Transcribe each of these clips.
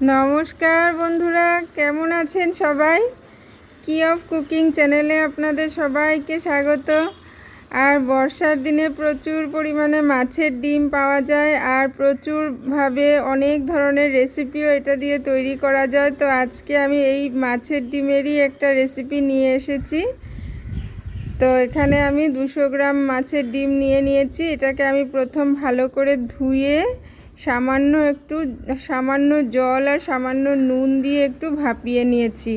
নমস্কার বন্ধুরা, কেমন আছেন সবাই? কি অফ কুকিং চ্যানেলে আপনাদের সবাইকে স্বাগত। আর বর্ষার দিনে প্রচুর পরিমাণে মাছের ডিম পাওয়া যায় আর প্রচুরভাবে অনেক ধরনের রেসিপিও এটা দিয়ে তৈরি করা যায়। তো আজকে আমি এই মাছের ডিমেরই একটা রেসিপি নিয়ে এসেছি। তো এখানে আমি দুশো গ্রাম মাছের ডিম নিয়ে নিয়েছি। এটাকে আমি প্রথম ভালো করে ধুয়ে সামান্য একটু, সামান্য জল আর সামান্য নুন দিয়ে একটু ভাপিয়ে নিয়েছি।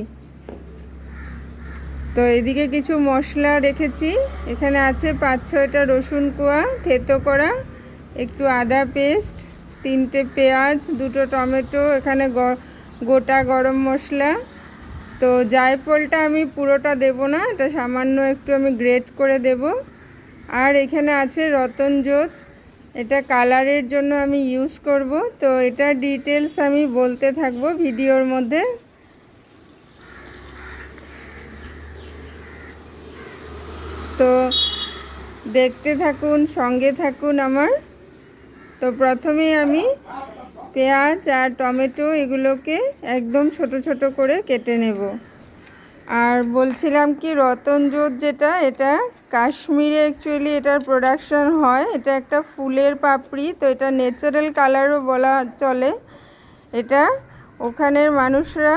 তো এদিকে কিছু মশলা রেখেছি। এখানে আছে পাঁচ ছয়টা রসুন কোয়া, থেতো করা, একটু আদা পেস্ট, তিনটে পেঁয়াজ, দুটো টমেটো, এখানে গোটা গরম মশলা। তো জায়ফলটা আমি পুরোটা দেব না, এটা সামান্য একটু আমি গ্রেট করে দেব। আর এখানে আছে রতনজোত এটা কালারের জন্য আমি ইউজ করব। তো এটার ডিটেলস আমি বলতে থাকব ভিডিওর মধ্যে। তো দেখতে থাকুন, সঙ্গে থাকুন আমার। তো প্রথমে আমি পেঁয়াজ আর টমেটো এগুলোকে একদম ছোট ছোট করে কেটে নেব। আর বলছিলাম কি রতনজোত যেটা, এটা কাশ্মীরে অ্যাকচুয়ালি এটার প্রোডাকশন হয়। এটা একটা ফুলের পাপড়ি, তো এটা ন্যাচারাল কালারও বলা চলে এটা। ওখানের মানুষরা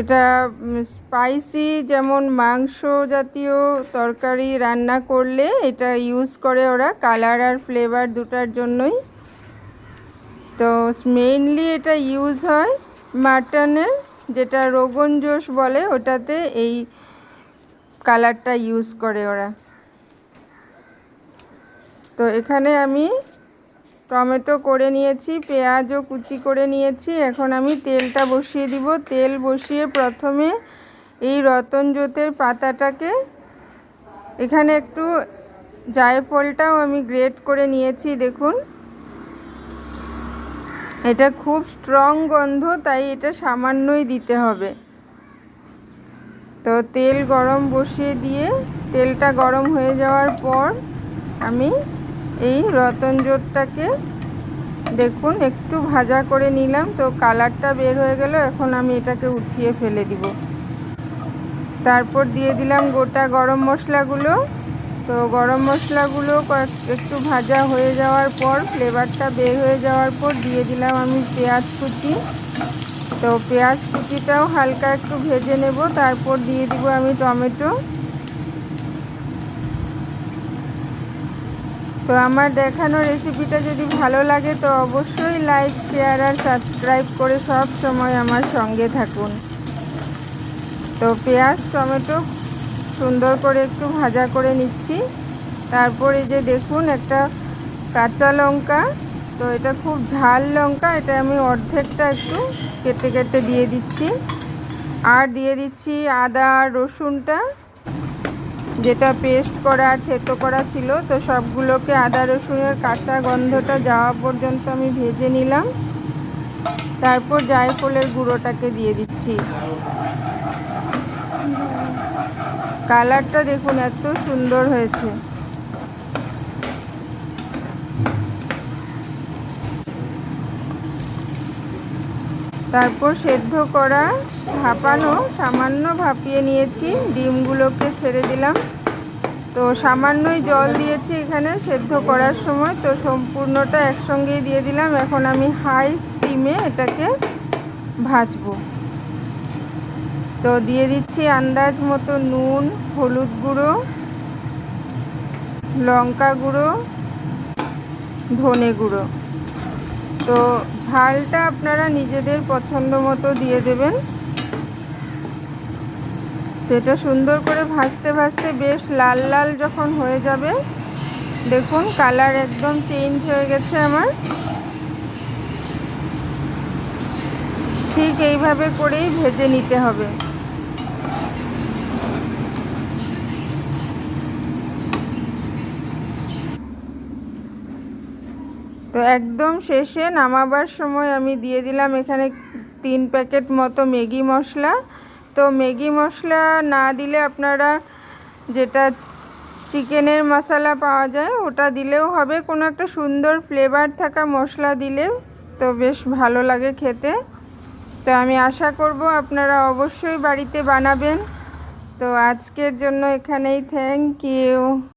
এটা স্পাইসি যেমন মাংস জাতীয় তরকারি রান্না করলে এটা ইউজ করে ওরা কালার আর ফ্লেভার দুটার জন্যই। তো মেইনলি এটা ইউজ হয় মাটনের, যেটা রোগন জোশ বলে, ওটাতে এই কালারটা ইউজ করে ওরা। তো এখানে আমি টমেটো করে নিয়েছি, পেঁয়াজও কুচি করে নিয়েছি। এখন আমি তেলটা বসিয়ে দিব। তেল বসিয়ে প্রথমে এই রতনজোতের পাতাটাকে এখানে একটু জায়ফলটাও আমি গ্রেট করে নিয়েছি, দেখুন। এটা খুব স্ট্রং গন্ধ, তাই এটা সামান্যই দিতে হবে। তো তেল গরম বসিয়ে দিয়ে তেলটা গরম হয়ে যাওয়ার পর আমি এই রতনজোটটাকে দেখুন, একটু ভাজা করে নিলাম। তো কালারটা বের হয়ে গেল, এখন আমি এটাকে উঠিয়ে ফেলে দিব। তারপর দিয়ে দিলাম গোটা গরম মশলাগুলো। তো গরম মশলাগুলো একটু ভাজা হয়ে যাওয়ার পর ফ্লেভারটা বের হয়ে যাওয়ার পর দিয়ে দিলাম আমি পেঁয়াজ কুচি। তো পেঁয়াজ কুচিটাও হালকা একটু ভেজে নেব, তারপর দিয়ে দিব আমি টমেটো। তো আমার দেখানো রেসিপিটা যদি ভালো লাগে তো অবশ্যই লাইক শেয়ার আর সাবস্ক্রাইব করে সব সময় আমার সঙ্গে থাকুন। তো পেঁয়াজ, টমেটো সুন্দর করে একটু ভাজা করে নিচ্ছি। তারপর যে দেখুন একটা কাঁচা লঙ্কা। তো এটা খুব ঝাল লঙ্কা, এটা আমি অর্ধেকটা একটু কেটে কেটে দিয়ে দিচ্ছি। আর দিয়ে দিচ্ছি আদা, রসুনটা, যেটা পেস্ট করা আর থেতো করা ছিল। তো সবগুলোকে আদা, রসুনের কাঁচা গন্ধটা যাওয়া পর্যন্ত আমি ভেজে নিলাম। তারপর জায়ফলের গুঁড়োটাকে দিয়ে দিচ্ছি। কালারটা দেখুন, এত সুন্দর হয়েছে। তারপর সেদ্ধ করা ভাপানো সামান্য ভাপিয়ে নিয়েছি। ডিমগুলোকে ছেড়ে দিলাম। তো সামান্যই জল দিয়েছি এখানে সেদ্ধ করার সময়। তো সম্পূর্ণটা একসঙ্গেই দিয়ে দিলাম। এখন আমি হাই স্টিমে এটাকে ভাজবো। তো দিয়ে দিচ্ছি আন্দাজ মতো নুন, হলুদ গুঁড়ো, লঙ্কা গুঁড়ো, ধনে গুঁড়ো। তো ঝালটা আপনারা নিজেদের পছন্দ মতো দিয়ে দেবেন। তো এটা সুন্দর করে ভাজতে ভাজতে বেশ লাল লাল যখন হয়ে যাবে, দেখুন কালার একদম চেঞ্জ হয়ে গেছে আমার। ঠিক এইভাবে করেই ভেজে নিতে হবে। তো একদম শেষে নামাবার সময় আমি দিয়ে দিলাম এখানে তিন প্যাকেট মতো ম্যাগি মশলা। তো ম্যাগি মশলা না দিলে আপনারা যেটা চিকেনের মশলা পাওয়া যায় ওটা দিলেও হবে। কোনো একটা সুন্দর ফ্লেভার থাকা মশলা দিলে তো বেশ ভালো লাগে খেতে। তো আমি আশা করব আপনারা অবশ্যই বাড়িতে বানাবেন। তো আজকের জন্য এখানেই থ্যাংক ইউ